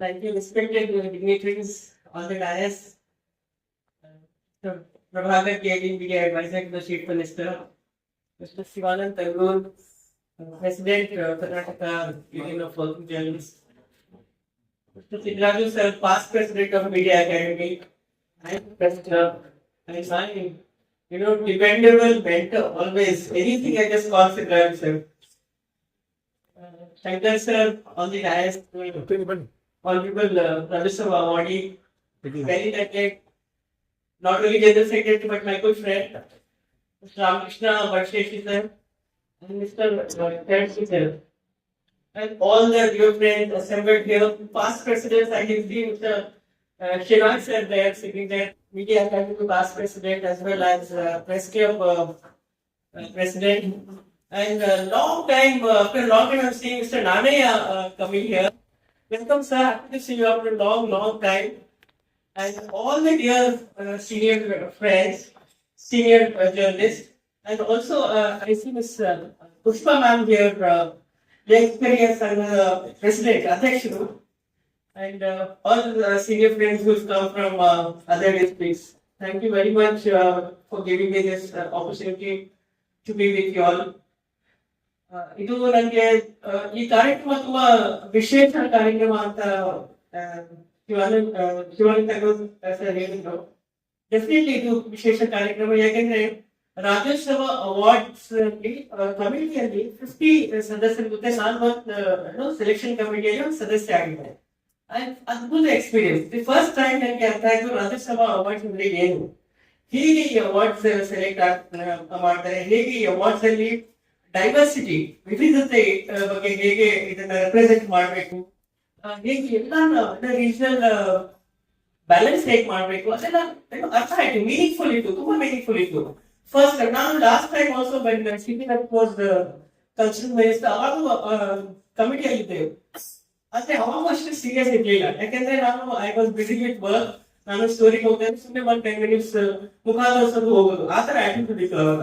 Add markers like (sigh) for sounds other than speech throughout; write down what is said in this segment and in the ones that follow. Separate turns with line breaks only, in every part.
Thank you, respected dignitaries on the dais. Uh, Prabhakar KD Media Advisor to the Chief Minister. Mr. Sivanand Tangur, uh, President, uh, Karnataka Union of Working Journalists. Mr. Sidraju Sir, past President of Media Academy. And President, and my, you know, dependable mentor, always, anything I just call Sidraju Sir. Uh, Shankar Sir, on the dais, Honorable uh, Rajya Sabha awardee, very elected, not only General Secretary but my good friend, Mr. Ramakrishna Varsheshi sir, and Mr. Terzi sir. And all the dear friends assembled here, past presidents, I can see Mr. Uh, sir there, sitting there, media academy past president as well as uh, press club uh, uh, president. And uh, long time, uh, after long time I'm seeing Mr. Nanaya uh, coming here. Welcome, sir. Happy to see you after a long, long time. And all the dear uh, senior friends, senior uh, journalists, and also uh, I see Miss uh, Pushpa ma'am here, uh, the experience and uh, president, Adhyakshu, and uh, all the senior friends who've come from uh, other districts. Thank you very much uh, for giving me this uh, opportunity to be with you all. ಇದು ನನಗೆ ಈ ಕಾರ್ಯಕ್ರಮ ತುಂಬಾ ವಿಶೇಷ ಕಾರ್ಯಕ್ರಮ ಅಂತ sir ಹೇಳಿದ್ರು. Definitely ಇದು ವಿಶೇಷ ಕಾರ್ಯಕ್ರಮ, ಯಾಕಂದ್ರೆ ರಾಜ್ಯೋತ್ಸವ ಅವಾರ್ಡ್ಸ್ ಅಲ್ಲಿ ಕಮಿಟಿಯಲ್ಲಿ ಫಿಫ್ಟಿ ಸದಸ್ಯರ ಜೊತೆ ನಾನು ಒಂದು ಸೆಲೆಕ್ಷನ್ ಕಮಿಟಿಯಲ್ಲಿ ಒಂದು ಸದಸ್ಯ ಆಗಿದ್ದೆ ಅದ್ಭುತ ಎಕ್ಸ್ಪೀರಿಯನ್ಸ್ ದಿ ಫಸ್ಟ್ ಟೈಮ್ ನನಗೆ ಅರ್ಥ ಆಯ್ತು ರಾಜ್ಯೋತ್ಸವ ಅವಾರ್ಡ್ಸ್ ಅಂದ್ರೆ ಏನು? ಹೇಗೆ ಈ ಅವಾರ್ಡ್ಸ್ ಸೆಲೆಕ್ಟ್ ಮಾಡ್ತಾರೆ? ಹೇಗೆ ಈ ಅವಾರ್ಡ್ಸ್ ಅಲ್ಲಿ ಡೈವರ್ಸಿಟಿ ವಿವಿಧತೆ ಬಗ್ಗೆ ಹೇಗೆ ಇದನ್ನ ರೆಪ್ರೆಸೆಂಟ್ ಮಾಡಬೇಕು? ಹೇಗೆ ಎಲ್ಲ ರೀಜನಲ್ ಬ್ಯಾಲೆನ್ಸ್ ಹೇಗೆ ಮಾಡಬೇಕು? ಅದೆಲ್ಲ ಅರ್ಥ ಆಯ್ತು. ಮೀನಿಂಗ್ಫುಲ್ ಇತ್ತು, ತುಂಬಾ ಮೀನಿಂಗ್ಫುಲ್ ಇತ್ತು. ಫಸ್ಟ್ ನಾನು ಲಾಸ್ಟ್ ಟೈಮ್ ಆಲ್ಸೋ ಬಂದ ಸಿಟಿ ವಾಸ್ ಕಲ್ಚರಲ್ ಮಿನಿಸ್ಟರ್ ಅವಾಗ ಕಮಿಟಿಯಲ್ಲಿದ್ದೆವು ಆದ್ರೆ ಅವಾಗ ಅಷ್ಟು ಸೀರಿಯಸ್ ಇರ್ಲಿಲ್ಲ. ಯಾಕಂದ್ರೆ ನಾನು I was busy with work ನಾನು ಸ್ಟೋರಿಗೆ ಹೋಗ್ತೇನೆ ಸುಮ್ಮನೆ ಒಂದು ಟೆನ್ ಮಿನಿಟ್ಸ್ ಮುಖ ತೋರ್ಸೋದು ಹೋಗೋದು. ಆ ತರ ಆಟಿಟ್ಯೂಡ್ ಇತ್ತು ಅವಾಗ.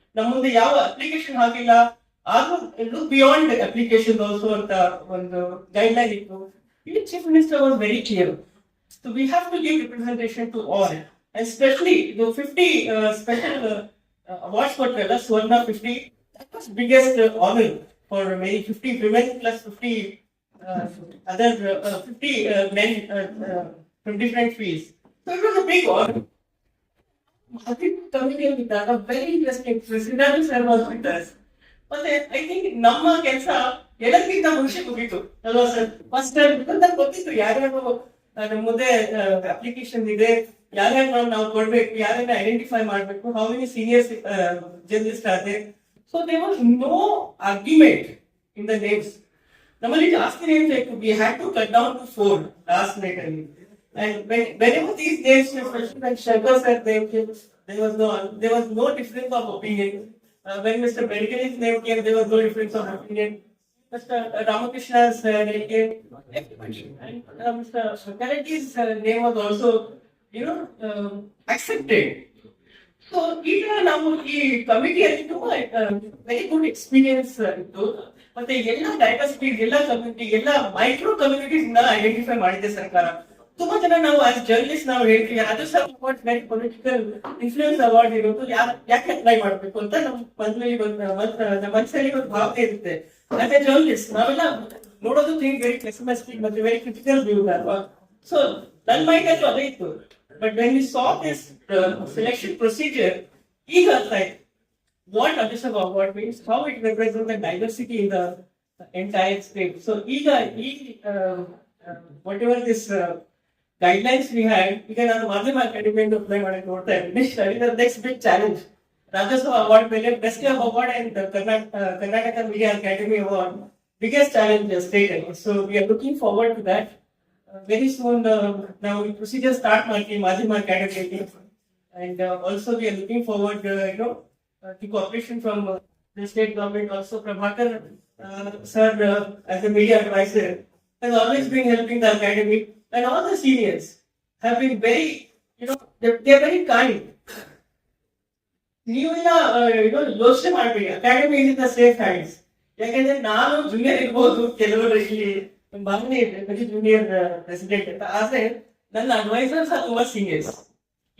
ನಮ್ಮ ಮುಂದೆ ಯಾವ ಅಪ್ಲಿಕೇಶನ್ ಹಾಕಿಲ್ಲ ಆದ್ರೂ ಲುಕ್ ಬಿಯಾಂಡ್ ಅಪ್ಲಿಕೇಶನ್ ಆಲ್ಸೋ ಅಂತ ಒಂದು ಗೈಡ್ ಲೈನ್ ಇತ್ತು ಇಲ್ಲಿ chief minister was very clear so we have to give representation to all and specially ಇದು ಫಿಫ್ಟಿ ಸ್ಪೆಷಲ್ ಅವಾರ್ಡ್ಸ್ ಕೊಟ್ಟರಲ್ಲ ಸ್ವರ್ಣ fifty that was biggest honour for many fifty women plus fifty other fifty men from different fields so It think big honour ಇದ್ದಾಗ very interesting Siddhartha sir was with us ಮತ್ತೆ I think ನಮ್ಮ ಕೆಲಸ ಎಲ್ಲಕ್ಕಿಂತ ಮುಂಚೆ ಮುಗೀತು. ಅಲ್ವಾ sir? First ನಂಗೆ ಗೊತ್ತಿತ್ತು ಯಾರ್ಯಾರು ನಮ್ಮ ಮುಂದೆ ಅಪ್ಲಿಕೇಶನ್ ಇದೆ. ಯಾರ್ಯಾರು ನಾವು ಕೊಡ್ಬೇಕು ಯಾರ್ಯಾರ ಐಡೆಂಟಿಫೈ ಮಾಡ್ಬೇಕು ಹೌ ಮೆನಿ ಸೀನಿಯರ್ಸ್ ಜರ್ನಲಿಸ್ಟ್ ಆದ್ರೆ so they was no argument in the names ನಮ್ಮಲ್ಲಿ ಜಾಸ್ತಿ ನೇಮ್ಸ್ ಬೇಕು. We had to cut down to four last night ಅಲ್ಲಿ. And when, whenever these names, especially when Shankar said name came, there was no there was no difference of opinion. Uh, when Mr. Bedkari's name came, there was no difference of opinion. Mr. Ramakrishna's uh, name came, everybody. And uh, Mr. Shakaraji's uh, name was also, you know, um, accepted. So ಈಗ ನಾವು ಈ ಕಮಿಟಿಯಲ್ಲಿ ತುಂಬಾ very good experience ಇತ್ತು ಮತ್ತೆ ಎಲ್ಲ diversity ಎಲ್ಲ community ಎಲ್ಲ micro communities identify ಮಾಡಿದೆ ಸರ್ಕಾರ ತುಂಬಾ ಜನ ನಾವು ಆಸ್ ಜರ್ನಲಿಸ್ಟ್ ನಾವು ಹೇಳ್ತೀವಿ ಅದು ಸಹ award very political influence award ಇರೋದು ಯಾ- ಯಾಕೆ ಅಪ್ಲೈ ಮಾಡ್ಬೇಕು ಅಂತ ನಮ್ಮ ಮನಸ್ಸಲ್ಲಿ ಒಂದು ಮನ್ಸ- ನಮ್ಮ ಮನಸ್ಸಲ್ಲಿ ಒಂದು ಭಾವನೆ ಇರುತ್ತೆ ಆಸ್ ಎ ಜರ್ನಲಿಸ್ಟ್ ನಾವೆಲ್ಲ ನೋಡೋದು ಥಿಂಗ್ ವೆರಿ ಪೆಸಿಮಿಸ್ಟಿಕ್ ಮತ್ತೆ ವೆರಿ ಕ್ರಿಟಿಕಲ್ ವ್ಯೂ ಅಲ್ವಾ ಸೊ ನನ್ನ ಮೈಂಡ್ ಅಲ್ಲೂ ಅದೇ ಇತ್ತು but when we saw this selection procedure ಈಗ ಅರ್ಥ ಆಯ್ತು what Ajasava Award means, how it represents the diversity in the entire state. So, ಈಗ ಈ uh, uh, whatever guidelines we have, we can as a academy to apply what I wrote there, which is the next big challenge. Rajaswam Award, Million Best Club Award, and the Karnataka, uh, Karnataka Media Academy Award, biggest challenge is taken. So we are looking forward to that. Uh, very soon, uh, now the procedure start marking Muslim academy. And uh, also, we are looking forward, uh, you know, uh, to cooperation from the state government, also Prabhakar, sir, as a media advisor, has always been helping the academy. and all the seniors have been very, you know, they're, they're very kind. ನೀವೆಲ್ಲ ಏನೋ ಯೋಚನೆ ಮಾಡ್ಬೇಡಿ academy is the safe hands ಯಾಕಂದ್ರೆ ನಾನು junior ಇರ್ಬೋದು ಕೆಲವರು ಇಲ್ಲಿ ನಮ್ಮ ಭಾವನೆ ಇದೆ ಜೂನಿಯರ್ ಪ್ರೆಸಿಡೆಂಟ್ ಅಂತ ಆದ್ರೆ ನನ್ನ ಅಡ್ವೈಸರ್ಸ್ ಆರ್ ತುಂಬಾ ಸೀನಿಯರ್ಸ್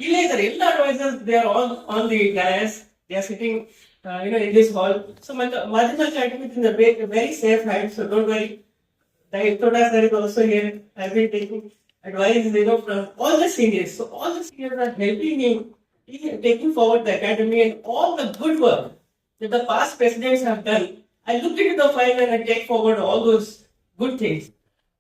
ಇಲ್ಲೇ ಇದ್ದಾರೆ ಎಲ್ಲ advisors they are all on the Dias they are sitting you know in this hall so ಮಾಧ್ಯಮ academy in very safe hands so don't worry The sir is also here. I've been taking advice, you know, from all the seniors. So all the seniors are helping me in taking forward the academy and all the good work that the past presidents have done. I look into the file and I take forward all those good things.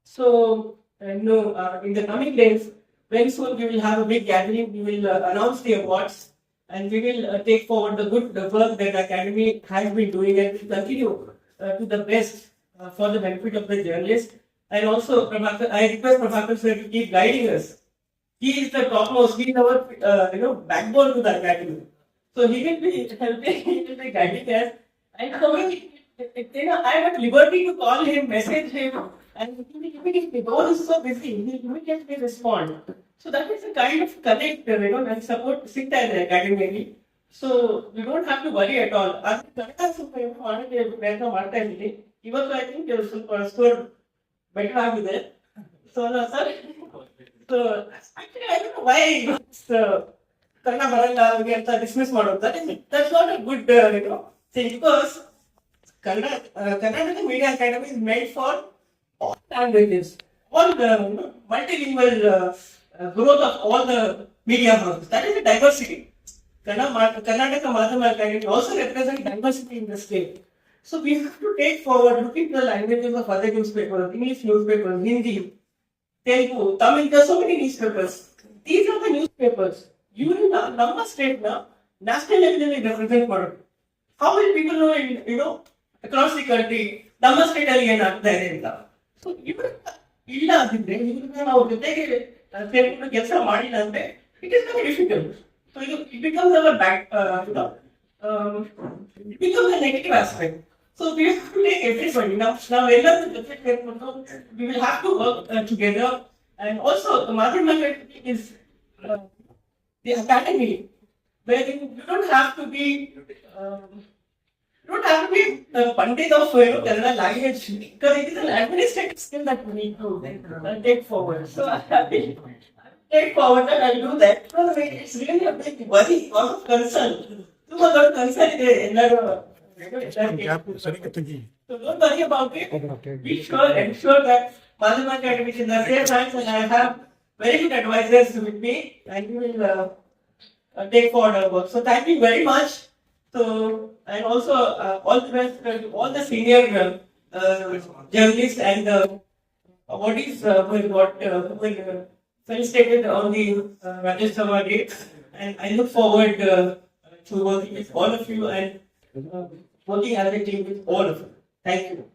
So, uh, you know, uh, in the coming days, very soon we will have a big gathering. We will uh, announce the awards and we will uh, take forward the good the work that the academy has been doing and will continue uh, to the best for the benefit of the journalists. And also, Prabhakar, I request Prabhakar sir to keep guiding us. He is the topmost, he is our, uh, you know, backbone to the academy. So he will be helping, he (laughs) will be guiding us. And so we, you know, I am at liberty to call him, message him, and he will immediately, though he is so busy, he will immediately respond. So that is a kind of connect, uh, you know, and support sit at the academy. So you don't have to worry at all. ಅದು ಕನ್ನಡ ಸ್ವಲ್ಪ ಮಾಡಕ್ಕೆ ಪ್ರಯತ್ನ ಮಾಡ್ತಾ ಇದ್ದೀನಿ ಇವತ್ತು I think ಸ್ವಲ್ಪ score better ಆಗಿದೆ so sir so actually I don't why Kannada ಬರಲ್ಲ ಅವ್ರಿಗೆ ಅಂತ ಡಿಸ್ಮಿಸ್ ಮಾಡೋದು that is that's not a good you know thing because Kannada Karnataka media academy is made for all languages, all the multilingual uh, uh, growth of all the media houses. That is the diversity. Kannada- Karnataka Madhyama Academy also represents diversity in the state. So we have to take forward, look the languages of other newspapers, English newspapers, Hindi, Telugu, Tamil, there are so many newspapers. These are the newspapers. You in number state now, national level represent ಮಾಡೋದು. How will people know in, you know, across the country, ನಮ್ಮ state ಅಲ್ಲಿ ಏನಾಗ್ತಾ ಇದೆ ಅಂತ so ಇವ್ರ ಇಲ್ಲ ಅಂತಿದ್ರೆ ಇವ್ರನ್ನ ನಾವು ಜೊತೆಗೆ ಸೇರ್ಕೊಂಡು ಕೆಲಸ ಮಾಡಿಲ್ಲ ಅಂದ್ರೆ it is very difficult so ಇದು it becomes our back it becomes a negative aspect So basically, everybody now, now Elan and we will have to work uh, together. And also, the Madhur Mangatri is uh, the academy where you don't have to be. Um, you don't have to be a Pandit of your Kerala language because it is an administrative skill that we need to uh, take forward. So I will take forward and I'll do that. Because it's really a big worry, a lot of concern. Too much of concern
is there.
So don't worry about it. Be sure, ensure that Malama Academy the safe hands I have very good advisors with me and will take forward work. So thank you very much. So, and also all the all the senior journalists and bodies who have got, who have uh, felicitated on the uh, Rajya And I look forward to working with all of you and working as a team with all of you. Thank you.